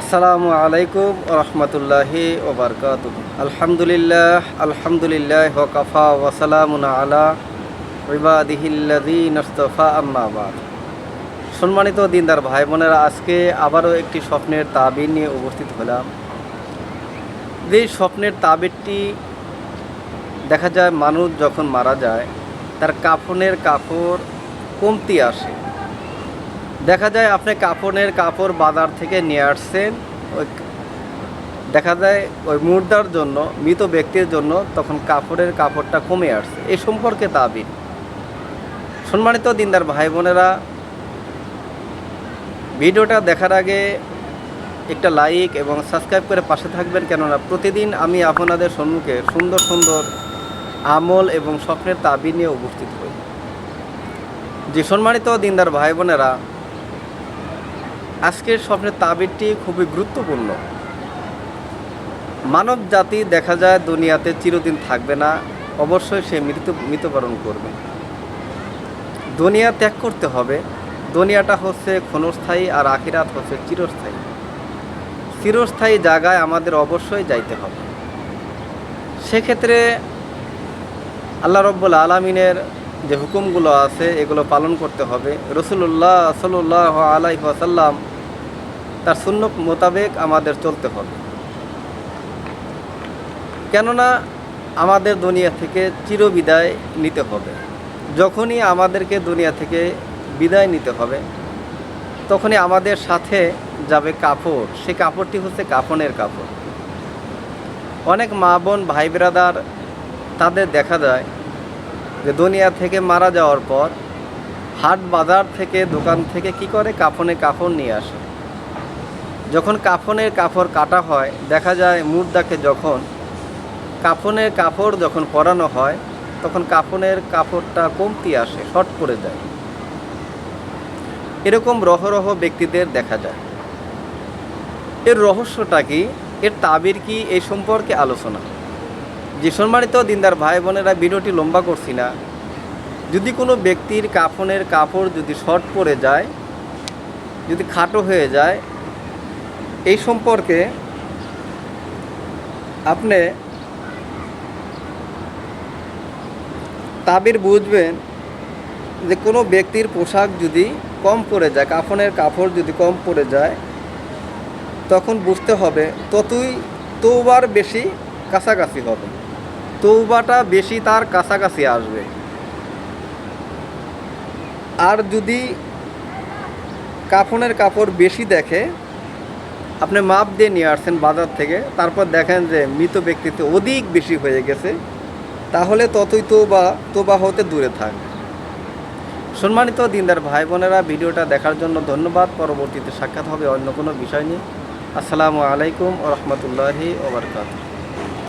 আসসালামু আলাইকুম রহমতুল্লাহি ওবরকাত আলহামদুলিল্লাহ আলহামদুলিল্লাহ ওকাফা ওয়াসালামুন আলা আম্মাবাদ সম্মানিত দিনদার ভাই বোনেরা আজকে আবারও একটি স্বপ্নের তাবির নিয়ে উপস্থিত হলাম। যে স্বপ্নের তাবিরটি দেখা যায়, মানুষ যখন মারা যায়, তার কাফনের কাপড় কমতি আসে। দেখা যায় আপনি কাপড়ের কাপড় বাজার থেকে নিয়ে আসছেন, ওই দেখা যায় ওই মুর্দার জন্য, মৃত ব্যক্তির জন্য তখন কাপড়ের কাপড়টা কমে আসছে। এই সম্পর্কে দাবি। সম্মানিত দিনদার ভাই বোনেরা, ভিডিওটা দেখার আগে একটা লাইক এবং সাবস্ক্রাইব করে পাশে থাকবেন, কেননা প্রতিদিন আমি আপনাদের সম্মুখে সুন্দর সুন্দর আমল এবং স্বপ্নের তাবি নিয়ে উপস্থিত হই। যে সম্মানিত দিনদার ভাই বোনেরা আজকের স্বপ্নের তাবিরটি খুবই গুরুত্বপূর্ণ। মানব জাতি দেখা যায় দুনিয়াতে চিরদিন থাকবে না, অবশ্যই সে মৃত্যু, মৃত্যুবরণ করবে। দুনিয়া ত্যাগ করতে হবে, দুনিয়াটা হচ্ছে ক্ষণস্থায়ী আর আখিরাত হচ্ছে চিরস্থায়ী। চিরস্থায়ী জায়গায় আমাদের অবশ্যই যাইতে হবে। সেক্ষেত্রে আল্লাহ রব্বুল আলমিনের যে হুকুমগুলো আছে, এগুলো পালন করতে হবে। রসুল্লাহ সাল্লাহ আলাইসাল্লাম তার শূন্য মোতাবেক আমাদের চলতে হবে। কেননা আমাদের দুনিয়া থেকে চিরবিদায় নিতে হবে। যখনই আমাদেরকে দুনিয়া থেকে বিদায় নিতে হবে, তখনই আমাদের সাথে যাবে কাপড়। সে কাপড়টি হচ্ছে কাফনের কাপড়। অনেক মা বোন, ভাই ব্রাদার তাদের দেখা যায় যে দুনিয়া থেকে মারা যাওয়ার পর হাট বাজার থেকে, দোকান থেকে কি করে কাফনে কাপড় নিয়ে আসে। যখন কাফনের কাপড় কাটা হয়, দেখা যায় মুর্দাকে যখন কাফনের কাপড় যখন পরানো হয়, তখন কাফনের কাপড়টা কমতি আসে, শর্ট পড়ে যায়। এরকম রহরহ ব্যক্তিদের দেখা যায়। এর রহস্যটা কি? এর তাবির কি? এই সম্পর্কে আলোচনা। যে সম্মানিত দিনদার ভাই বোনেরা ভিডিওটি লম্বা করছি না, যদি কোনো ব্যক্তির কাফনের কাপড় যদি শর্ট পড়ে যায়, যদি খাটো হয়ে যায় এই সম্পর্কে আপনি তাবির বুঝবেন যে কোনো ব্যক্তির পোশাক যদি কম পড়ে যায়, কাফনের কাপড় যদি কম পড়ে যায়, তখন বুঝতে হবে ততই তৌবার বেশি কাছাকাছি হবে। তৌবাটা বেশি তার কাছাকাছি আসবে। আর যদি কাফনের কাপড় বেশি দেখে আপনি মাপ দিয়ে নিয়ে আসছেন বাজার থেকে, তারপর দেখেন যে মৃত ব্যক্তিত্ব অধিক বেশি হয়ে গেছে, তাহলে ততই তো তোবা তোবা হতে দূরে থাক। সম্মানিত দিনদার ভাই বোনেরা ভিডিওটা দেখার জন্য ধন্যবাদ। পরবর্তীতে সাক্ষাৎ হবে অন্য কোনো বিষয় নিয়ে। আসসালামু আলাইকুম ও রহমতুল্লাহি